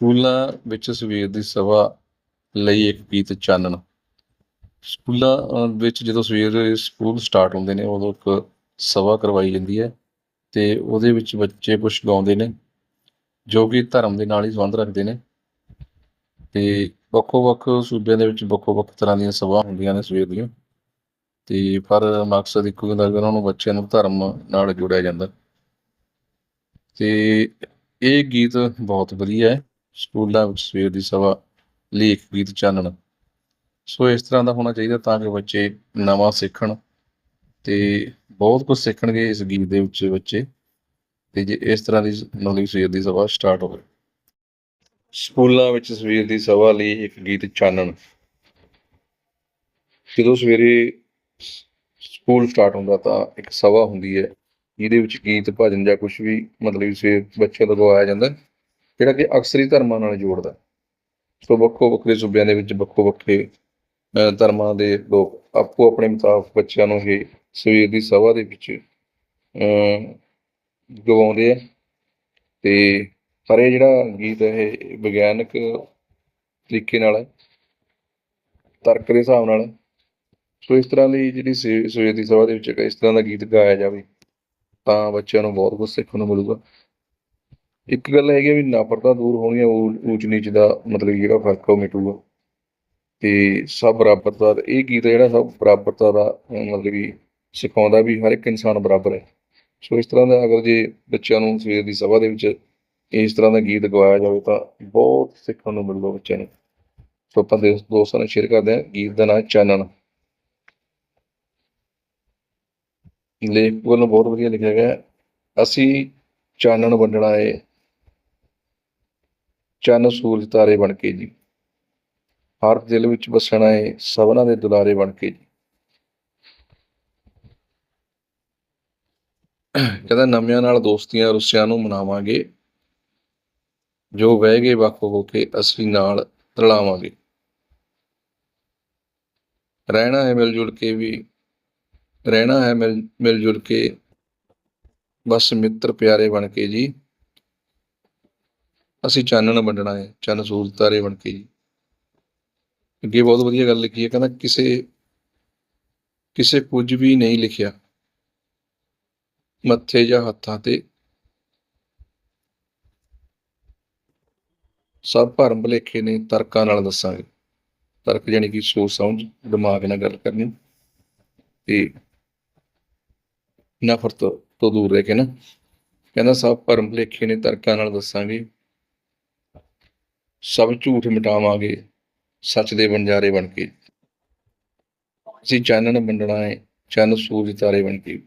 ਸਕੂਲਾਂ ਵਿੱਚ ਸਵੇਰ ਦੀ ਸਭਾ ਲਈ ਇੱਕ ਗੀਤ ਚਾਨਣ। ਸਕੂਲਾਂ ਵਿੱਚ ਜਦੋਂ ਸਵੇਰ ਸਕੂਲ ਸਟਾਰਟ ਹੁੰਦੇ ਨੇ, ਉਦੋਂ ਇੱਕ ਸਭਾ ਕਰਵਾਈ ਜਾਂਦੀ ਹੈ ਤੇ ਉਹਦੇ ਵਿੱਚ ਬੱਚੇ ਕੁਝ ਗਾਉਂਦੇ ਨੇ, ਜੋ ਕਿ ਧਰਮ ਦੇ ਨਾਲ ਹੀ ਸੰਬੰਧ ਰੱਖਦੇ ਨੇ। ਤੇ ਵੱਖੋ ਵੱਖ ਸੂਬਿਆਂ ਦੇ ਵਿੱਚ ਵੱਖੋ ਵੱਖ ਤਰ੍ਹਾਂ ਦੀਆਂ ਸਭਾ ਹੁੰਦੀਆਂ ਨੇ ਸਵੇਰ ਦੀਆਂ। ਤੇ ਪਰ ਮਕਸਦ ਇੱਕੋ ਹੀ ਹੁੰਦਾ ਕਿ ਉਹਨਾਂ ਨੂੰ ਬੱਚਿਆਂ ਨੂੰ ਧਰਮ ਨਾਲ ਜੋੜਿਆ ਜਾਂਦਾ। ਤੇ ਇਹ ਗੀਤ ਬਹੁਤ ਵਧੀਆ ਹੈ। ਸਕੂਲਾਂ ਵਿੱਚ ਸਵੇਰ ਦੀ ਸਭਾ ਲਈ ਇੱਕ ਗੀਤ ਚਾਨਣ। ਸੋ ਇਸ ਤਰ੍ਹਾਂ ਦਾ ਹੋਣਾ ਚਾਹੀਦਾ ਤਾਂ ਕਿ ਬੱਚੇ ਨਵਾਂ ਸਿੱਖਣ ਤੇ ਬਹੁਤ ਕੁਝ ਸਿੱਖਣਗੇ ਇਸ ਗੀਤ ਦੇ ਵਿੱਚ ਬੱਚੇ ਤੇ ਜੇ ਇਸ ਤਰ੍ਹਾਂ ਦੀ ਮਤਲਬ ਸਵੇਰ ਦੀ ਸਭਾ ਸਟਾਰਟ ਹੋਵੇ। ਸਕੂਲਾਂ ਵਿੱਚ ਸਵੇਰ ਦੀ ਸਭਾ ਲਈ ਇੱਕ ਗੀਤ ਚਾਨਣ। ਜਦੋਂ ਸਵੇਰੇ ਸਕੂਲ ਸਟਾਰਟ ਹੁੰਦਾ ਤਾਂ ਇੱਕ ਸਭਾ ਹੁੰਦੀ ਹੈ। ਜਿਹਦੇ ਵਿੱਚ ਗੀਤ, ਭਜਨ ਜਾਂ ਕੁਝ ਵੀ ਮਤਲਬ ਸਵੇਰ ਬੱਚਿਆਂ ਤੋਂ ਗਵਾਇਆ ਜਾਂਦਾ। ਜਿਹੜਾ ਕਿ ਅਕਸਰੀ ਧਰਮਾਂ ਨਾਲ ਜੋੜਦਾ ਸੋ ਵੱਖੋ ਵੱਖਰੇ ਸੂਬਿਆਂ ਦੇ ਵਿੱਚ ਵੱਖੋ ਵੱਖਰੇ ਧਰਮਾਂ ਦੇ ਲੋਕ ਆਪੋ ਆਪਣੇ ਮੁਤਾਬਕ ਬੱਚਿਆਂ ਨੂੰ ਇਹ ਸਵੇਰ ਦੀ ਸਭਾ ਦੇ ਵਿੱਚ ਅਹ, ਗਵਾਉਂਦੇ ਆ। ਤੇ ਪਰ ਇਹ ਜਿਹੜਾ ਗੀਤ ਹੈ ਇਹ ਵਿਗਿਆਨਕ ਤਰੀਕੇ ਨਾਲ ਹੈ ਤਰਕ ਦੇ ਹਿਸਾਬ ਨਾਲ ਸੋ ਇਸ ਤਰ੍ਹਾਂ ਦੀ ਜਿਹੜੀ ਸੇ- ਸਵੇਰ ਦੀ ਸਭਾ ਦੇ ਵਿੱਚ ਇਸ ਤਰ੍ਹਾਂ ਦਾ ਗੀਤ ਗਾਇਆ ਜਾਵੇ ਤਾਂ ਬੱਚਿਆਂ ਨੂੰ ਬਹੁਤ ਕੁਝ ਸਿੱਖਣ ਨੂੰ ਮਿਲੂਗਾ। ਇੱਕ ਗੱਲ ਹੈਗੀ ਆ ਵੀ ਨਾਪਰਤਾ ਦੂਰ ਹੋਣੀ ਹੈ ਊਚ ਨੀਚ ਦਾ ਮਤਲਬ ਜਿਹੜਾ ਫ਼ਰਕ ਉਹ ਮਿਟੂਗਾ। ਤੇ ਸਭ ਬਰਾਬਰਤਾ, ਇਹ ਗੀਤ ਜਿਹੜਾ ਸਭ ਬਰਾਬਰਤਾ ਦਾ ਮਤਲਬ ਕਿ ਸਿਖਾਉਂਦਾ ਵੀ ਹਰ ਇੱਕ ਇਨਸਾਨ ਬਰਾਬਰ ਹੈ। ਸੋ ਇਸ ਤਰ੍ਹਾਂ ਦਾ ਅਗਰ ਜੇ ਬੱਚਿਆਂ ਨੂੰ ਸਵੇਰ ਦੀ ਸਭਾ ਦੇ ਵਿੱਚ ਇਸ ਤਰ੍ਹਾਂ ਦਾ ਗੀਤ ਗਵਾਇਆ ਜਾਵੇ ਤਾਂ ਬਹੁਤ ਸਿੱਖਣ ਨੂੰ ਮਿਲੂਗਾ ਬੱਚਿਆਂ ਨੂੰ। ਸੋ ਆਪਾਂ ਦੇ ਦੋਸਤਾਂ ਨਾਲ ਸ਼ੇਅਰ ਕਰਦੇ ਹਾਂ। ਗੀਤ ਦਾ ਨਾਮ ਚਾਨਣ। ਲੇਖ ਵੱਲੋਂ ਬਹੁਤ ਵਧੀਆ ਲਿਖਿਆ ਗਿਆ ਅਸੀਂ ਚਾਨਣ ਵੰਡਣਾ ਹੈ। ਚੰਨ ਸੂਰਜ ਤਾਰੇ ਬਣ ਕੇ ਜੀ। ਹਰ ਦਿਲ ਵਿੱਚ ਵਸਣਾ ਏ, ਸਭਨਾਂ ਦੇ ਦੁਲਾਰੇ ਬਣ ਕੇ ਜੀ। ਕਹਿੰਦਾ, ਨਵਿਆਂ ਨਾਲ ਦੋਸਤੀਆਂ ਰੁੱਸਿਆਂ ਨੂੰ ਮਨਾਵਾਂਗੇ। ਜੋ ਬਹਿ ਗਏ ਵੱਖ ਹੋ ਕੇ ਅਸਲੀ ਨਾਲ ਰਲਾਵਾਂਗੇ। ਰਹਿਣਾ ਹੈ ਮਿਲ ਜੁਲ ਕੇ ਵੀ, ਰਹਿਣਾ ਹੈ ਮਿਲ ਮਿਲ ਜੁਲ ਕੇ, ਬਸ ਮਿੱਤਰ ਪਿਆਰੇ ਬਣ ਕੇ ਜੀ। ਅਸੀਂ ਚਾਨਣ ਵੰਡਣਾ ਹੈ ਚੰਨ ਸੂਰਜ ਤਾਰੇ ਬਣ ਕੇ ਜੀ। ਅੱਗੇ ਬਹੁਤ ਵਧੀਆ ਗੱਲ ਲਿਖੀ ਹੈ, ਕਹਿੰਦਾ ਕਿਸੇ ਕਿਸੇ ਕੁਝ ਵੀ ਨਹੀਂ ਲਿਖਿਆ। ਮੱਥੇ ਜਾਂ ਹੱਥਾਂ ਤੇ। ਸਭ ਭਰਮ ਭੁਲੇਖੇ ਨੇ, ਤਰਕਾਂ ਨਾਲ ਦੱਸਾਂਗੇ। ਤਰਕ ਜਾਣੀ ਕਿ ਸੋਚ, ਸਮਝ, ਦਿਮਾਗ ਨਾਲ ਗੱਲ ਕਰਨੀ। ਤੇ ਨਫ਼ਰਤ ਤੋਂ ਦੂਰ ਰਹਿ ਕੇ ਨਾ। ਕਹਿੰਦਾ ਸਭ ਭਰਮ ਭੁਲੇਖੇ ਨੇ, ਤਰਕਾਂ ਨਾਲ ਦੱਸਾਂਗੇ। ਸਭ ਝੂਠ ਮਿਟਾਵਾਂਗੇ, ਸੱਚ ਦੇ ਬੰਜਾਰੇ ਬਣ ਕੇ। ਅਸੀਂ ਚਾਨਣ ਵੰਡਣਾ ਹੈ, ਚੰਨ ਸੂਰਜ ਤਾਰੇ ਬਣ ਕੇ।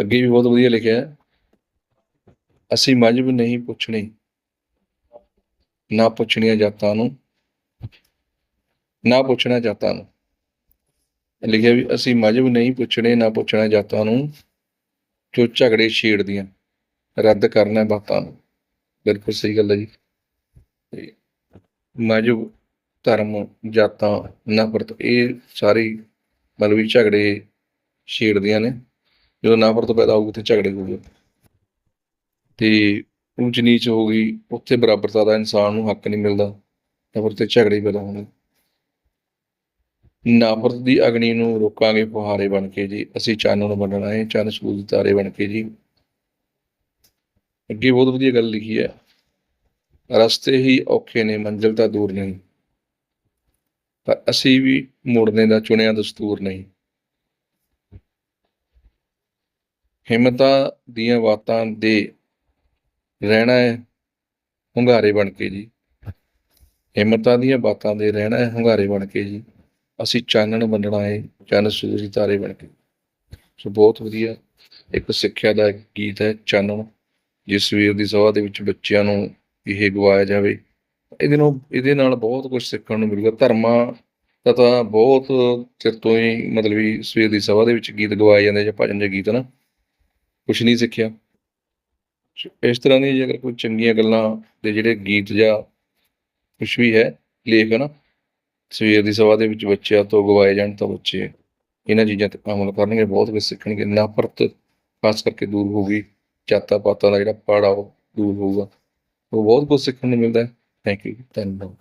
ਅੱਗੇ ਵੀ ਬਹੁਤ ਵਧੀਆ ਲਿਖਿਆ ਹੈ। ਅਸੀਂ ਮਜਬ ਨਹੀਂ ਪੁੱਛਣੀ, ਨਾ ਪੁੱਛਣੀਆਂ ਜਾਤਾਂ ਨੂੰ, ਨਾ ਪੁੱਛਣਾ ਜਾਤਾਂ ਨੂੰ। ਲਿਖਿਆ ਵੀ ਅਸੀਂ ਮਜਬ ਨਹੀਂ ਪੁੱਛਣੇ, ਨਾ ਪੁੱਛਣਾ ਜਾਤਾਂ ਨੂੰ ਜੋ ਝਗੜੇ ਛੇੜਦੀਆਂ। ਰੱਦ ਕਰਨਾ ਹੈ ਬਾਤਾਂ ਨੂੰ। ਬਿਲਕੁਲ ਸਹੀ ਗੱਲ ਹੈ ਜੀ। ਤੇ ਮਜਬ ਧਰਮ, ਜਾਤਾਂ, ਨਫ਼ਰਤ, ਇਹ ਸਾਰੇ ਮਤਲਬ ਵੀ ਝਗੜੇ ਛੇੜਦੀਆਂ ਨੇ। ਜਦੋਂ ਨਫ਼ਰਤ ਪੈਦਾ ਹੋਊਗੀ ਤੇ ਝਗੜੇ ਹੋਊਗੇ। ਤੇ ਉੱਚ ਨੀਚ ਹੋ ਗਈ, ਉੱਥੇ ਬਰਾਬਰਤਾ ਦਾ ਇਨਸਾਨ ਨੂੰ ਹੱਕ ਨਹੀਂ ਮਿਲਦਾ। ਨਫ਼ਰਤ ਤੇ ਝਗੜੇ ਪੈਦਾ ਹੋਣਗੇ ਨਫ਼ਰਤ ਦੀ ਅਗਨੀ ਨੂੰ ਰੋਕਾਂਗੇ ਫੁਹਾਰੇ ਬਣ ਕੇ ਜੀ। ਅਸੀਂ ਚੰਨ ਨੂੰ ਵੰਡਣਾ ਹੈ, ਚੰਨ ਸੂਰਜ ਤਾਰੇ ਬਣ ਕੇ ਜੀ। ਅੱਗੇ ਬਹੁਤ ਵਧੀਆ ਗੱਲ ਲਿਖੀ ਹੈ। ਰਸਤੇ ਹੀ ਔਖੇ ਨੇ, ਮੰਜ਼ਿਲ ਤਾਂ ਦੂਰ ਨਹੀਂ। ਪਰ ਅਸੀਂ ਵੀ ਮੁੜਨੇ ਦਾ ਚੁਣਿਆ ਦਸਤੂਰ ਨਹੀਂ। ਹਿੰਮਤਾਂ ਦੀਆਂ ਬਾਤਾਂ ਦੇ ਰਹਿਣਾ ਹੈ ਹੁੰਗਾਰੇ ਬਣ ਕੇ ਜੀ। ਹਿੰਮਤਾਂ ਦੀਆਂ ਬਾਤਾਂ ਦੇ ਰਹਿਣਾ ਹੈ ਹੁੰਗਾਰੇ ਬਣ ਕੇ ਜੀ। ਅਸੀਂ ਚਾਨਣ ਵੰਡਣਾ ਹੈ, ਚੰਨ ਸੂਰਜ ਤਾਰੇ ਬਣ ਕੇ। ਸੋ ਬਹੁਤ ਵਧੀਆ ਇੱਕ ਸਿੱਖਿਆ ਦਾ ਗੀਤ ਹੈ ਚਾਨਣ। ਜੇ ਸਵੇਰ ਦੀ ਸਭਾ ਦੇ ਵਿੱਚ ਬੱਚਿਆਂ ਨੂੰ ਇਹ ਗਵਾਇਆ ਜਾਵੇ, ਇਹਦੇ ਨੂੰ ਇਹਦੇ ਨਾਲ ਬਹੁਤ ਕੁਝ ਸਿੱਖਣ ਨੂੰ ਮਿਲੂਗਾ। ਧਰਮਾਂ ਦਾ ਤਾਂ ਬਹੁਤ ਚਿਰ ਤੋਂ ਹੀ ਮਤਲਬ ਵੀ ਸਵੇਰ ਦੀ ਸਭਾ ਦੇ ਵਿੱਚ ਗੀਤ ਗਵਾਏ ਜਾਂਦੇ ਜਾਂ ਭਜਨ ਜਾਂ ਗੀਤ ਨਾ ਕੁਝ ਨਹੀਂ ਸਿੱਖਿਆ। ਇਸ ਤਰ੍ਹਾਂ ਦੀ ਜੇਕਰ ਕੋਈ ਚੰਗੀਆਂ ਗੱਲਾਂ ਦੇ ਜਿਹੜੇ ਗੀਤ ਜਾਂ ਕੁਝ ਵੀ ਹੈ, ਲੇਖ ਹੈ ਨਾ ਸਵੇਰ ਦੀ ਸਭਾ ਦੇ ਵਿੱਚ ਬੱਚਿਆਂ ਤੋਂ ਗਵਾਏ ਜਾਣ ਤਾਂ ਬੱਚੇ ਇਹਨਾਂ ਚੀਜ਼ਾਂ ਤੇ ਅਮਲ ਕਰਨਗੇ, ਬਹੁਤ ਕੁਝ ਸਿੱਖਣਗੇ। ਨਫ਼ਰਤ ਖਾਸ ਕਰਕੇ ਦੂਰ ਹੋਊਗੀ ਜਾਤਾਂ ਪਾਤਾਂ ਦਾ ਜਿਹੜਾ ਪਾੜਾ ਉਹ ਦੂਰ ਹੋਊਗਾ। ਉਹ ਬਹੁਤ ਕੁਝ ਸਿੱਖਣ ਨੂੰ ਮਿਲਦਾ ਹੈ। ਥੈਂਕ ਯੂ ਧੰਨਵਾਦ।